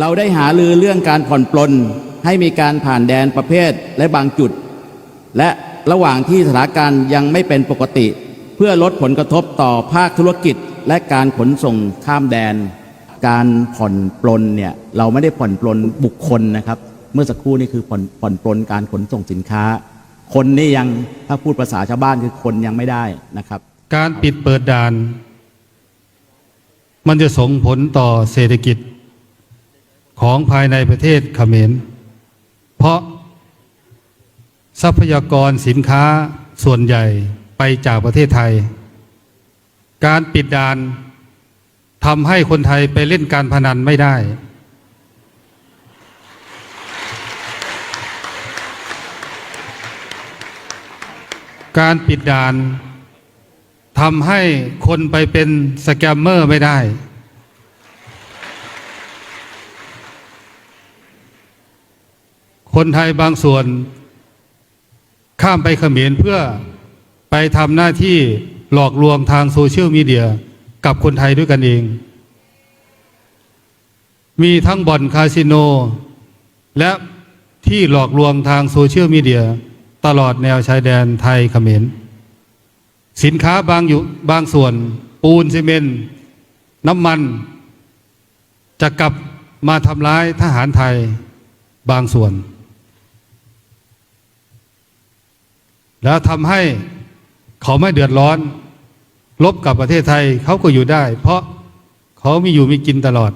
เราได้หาลือเรื่องการผ่อนปลนให้มีการผ่านแดนประเภทและบางจุด และระหว่างที่สถานการณ์ยังไม่เป็นปกติ เพื่อลดผลกระทบต่อภาคธุรกิจและการขนส่งข้ามแดน การผ่อนปลนเนี่ยเราไม่ได้ผ่อนปลนบุคคลนะครับ เมื่อสักครู่นี่คือผ่อนผ่อนปลนการขนส่งสินค้า คนนี่ยังถ้าพูดภาษาชาวบ้านคือคนยังไม่ได้นะครับ การปิดเปิดด่าน มันจะส่งผลต่อเศรษฐกิจ ของภายในประเทศเขมร เพราะทรัพยากรสินค้าส่วนใหญ่ไปจากประเทศไทย การปิดด่านทำให้คนไทยไปเล่นการพนันไม่ได้ การปิดด่านทำให้คนไปเป็นสแกมเมอร์ไม่ได้ คนไทยบางส่วน ข้ามไปเขมรเพื่อไปทำหน้าที่หลอกลวงทางโซเชียลมีเดียกับคนไทยด้วยกันเอง มีทั้งบ่อนคาสิโน และที่หลอกลวงทางโซเชียลมีเดียตลอดแนวชายแดนไทยเขมร สินค้าบางอยู่บางส่วน ปูนซีเมนต์น้ำมัน จะกลับมาทำร้ายทหารไทยบางส่วน แล้วทำให้เขาไม่เดือดร้อน ลบกับประเทศไทยเขาก็อยู่ได้ เพราะเขามีอยู่มีกินตลอด